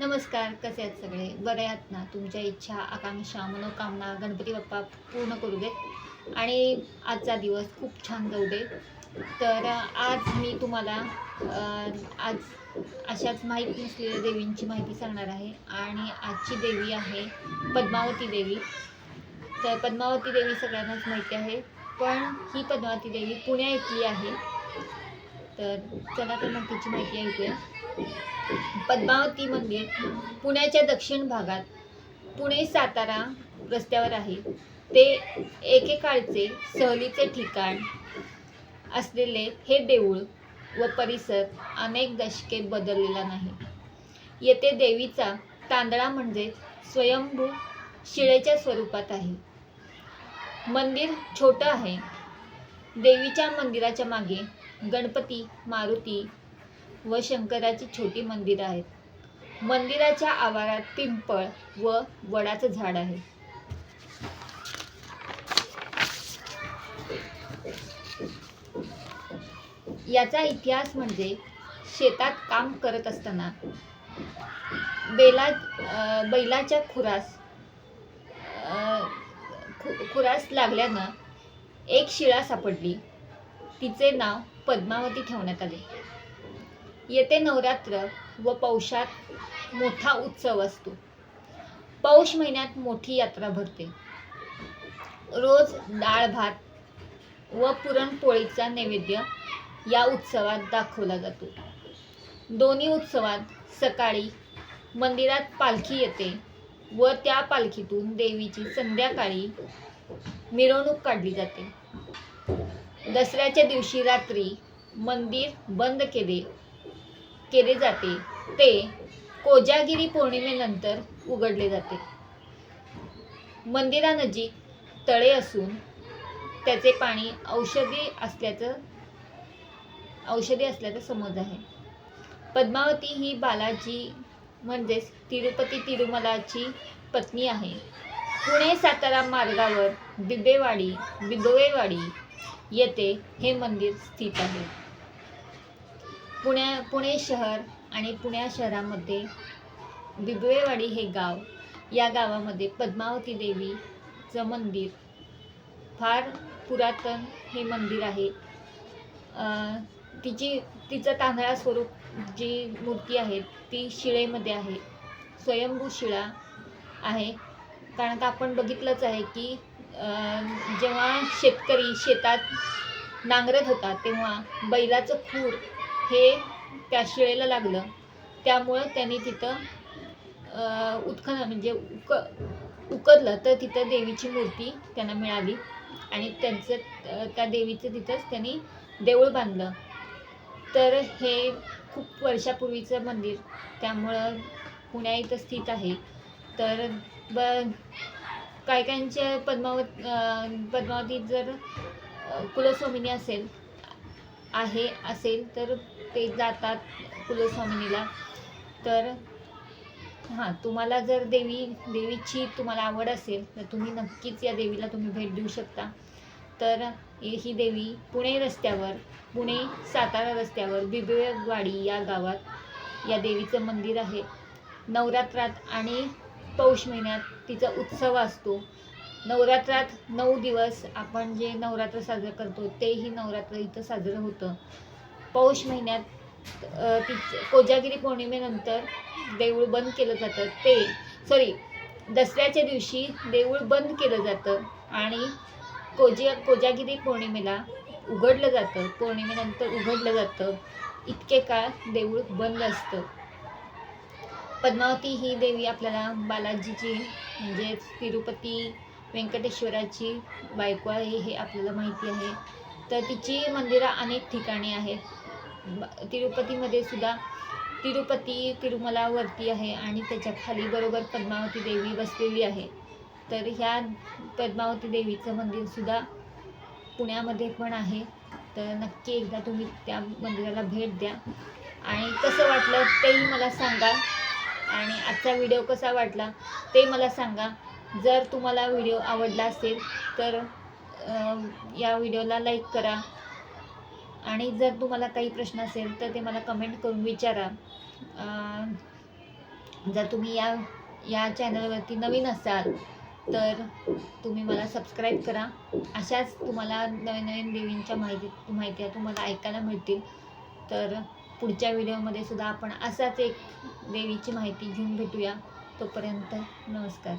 नमस्कार कसे आहेत सगळे? बरे आहात ना? तुमच्या इच्छा आकांक्षा मनोकामना गणपती बाप्पा पूर्ण करू देत आणि आजचा दिवस खूप छान जाऊ दे तर आज मी तुम्हाला आज अशाच माहीत नसलेल्या देवींची माहिती सांगणार आहे. आणि आजची देवी आहे पद्मावती देवी. तर पद्मावती देवी सगळ्यांनाच माहिती आहे. पण ही पद्मावती देवी पुण्या इथली आहे. तर चला तर मग तिची माहिती ऐकूया. पद्मावती मंदिर पुण्याच्या दक्षिण भागात पुणे सातारा रस्त्यावर आहे. ते एकेकाळचे सहलीचे ठिकाण असलेले हे देऊळ व परिसर अनेक दशके बदललेला नाही. येथे देवीचा तांदळा म्हणजे स्वयंभू शिळेच्या स्वरूपात आहे. मंदिर छोटं आहे. देवीच्या मंदिराच्या मागे गणपती मारुती व शंकराची छोटी मंदिरं आहेत. मंदिराच्या आवारात पिंपळ व वडाचं झाड आहे. याचा इतिहास म्हणजे शेतात काम करत असताना बेला बैलाच्या खुरास खु- खुरास लागल्यानं एक शिळा सापडली. तिचे नाव पद्मावती ठेवण्यात आले. येथे नवरात्र व पौषात मोठा उत्सव असतो. पौष महिन्यात मोठी यात्रा भरते. रोज डाळ भात व पुरणपोळीचा नैवेद्य या उत्सवात दाखवला जातो. दोन्ही उत्सवात सकाळी मंदिरात पालखी येते व त्या पालखीतून देवीची संध्याकाळी मिरवणूक काढली जाते. दसऱ्याच्या दिवशी रात्री मंदिर बंद केले केले जाते. ते कोजागिरी पौर्णिमेनंतर उघडले जाते. मंदिरानजीक तळे असून त्याचे पाणी औषधी असल्याचं औषधी असल्याचा समज आहे. पद्मावती ही बालाजी म्हणजेच तिरुपती तिरुमलाची पत्नी आहे. पुणे सातारा मार्गावर दिबेवाडी बिदोवेवाडी येथे हे मंदिर स्थित आहे. पुण्या पुणे शहर आणि पुण्या शहरामध्ये बिबवेवाडी हे गाव या गावामध्ये पद्मावती देवीचं मंदिर फार पुरातन हे मंदिर आहे. तिची तिचं तांदळा स्वरूप जी मूर्ती आहे ती शिळेमध्ये आहे. स्वयंभू शिळा आहे. कारण का आपण बघितलंच आहे की जेव्हा शेतकरी शेतात नांगरत होता तेव्हा बैलाचं खूर हे त्या शिळेला लागलं. त्यामुळं त्यांनी तिथं उत्खनन म्हणजे उक उकरलं. तर तिथं देवीची मूर्ती त्यांना मिळाली आणि त्यांचं त्या देवीचं तिथंच त्यांनी देऊळ बांधलं. तर हे खूप वर्षापूर्वीचं मंदिर. त्यामुळं पुण्या इथं स्थित आहे. तर ब काही काहींचे पद्मावत पद्मावतीत जर कुलस्वामिनी असेल आहे असेल तर ते जातात कुलस्वामिनीला. तर हां तुम्हाला जर देवी देवीची तुम्हाला आवड असेल तर तुम्ही नक्कीच या देवीला तुम्ही भेट देऊ शकता. तर ही देवी पुणे रस्त्यावर पुणे सातारा रस्त्यावर बिबेवाडी या गावात या देवीचं मंदिर आहे. नवरात्रात आणि पौष महिन्यात तिचा उत्सव असतो. नवरात्रात नऊ दिवस आपण जे नवरात्र साजरं करतो तेही नवरात्र इथं साजरं होतं. पौष महिन्यात ती कोजागिरी पौर्णिमेनंतर देऊळ बंद केलं जातं. ते सॉरी दसऱ्याच्या दिवशी देऊळ बंद केलं जातं आणि कोजा कोजागिरी पौर्णिमेला उघडलं जातं. पौर्णिमेनंतर उघडलं जातं. इतके काळ देऊळ बंद असतं. पद्मावती ही देवी आपल्याला बालाजीची म्हणजेच तिरुपती व्यंकटेश्वराची बायको आहे हे आपल्याला माहिती आहे. तर तिची मंदिरं अनेक ठिकाणी आहेत. तिरुपतीमध्ये सुद्धा तिरुपती तिरुमलावरती आहे आणि त्याच्याखाली बरोबर पद्मावती देवी बसलेली आहे. तर ह्या पद्मावती देवीचं मंदिरसुद्धा पुण्यामध्ये पण आहे. तर नक्की एकदा तुम्ही त्या मंदिराला भेट द्या. आणि कसं वाटलं तेही मला सांगा. आणि आजचा व्हिडिओ कसा वाटला ते मला सांगा. जर तुम्हाला व्हिडिओ आवडला असेल तर या व्हिडिओला लाईक करा. आणि जर तुम्हाला काही प्रश्न असेल तर ते मला कमेंट करून विचारा. जर तुम्ही या या चॅनलवरती नवीन असाल तर तुम्ही मला सबस्क्राईब करा. अशाच तुम्हाला नवीन नवीन देवींच्या माहिती माहित्या तुम्हाला ऐकायला मिळतील. तर पुढच्या व्हिडिओमध्ये सुद्धा आपण असाच एक देवीची माहिती घेऊन भेटूया. तोपर्यंत नमस्कार.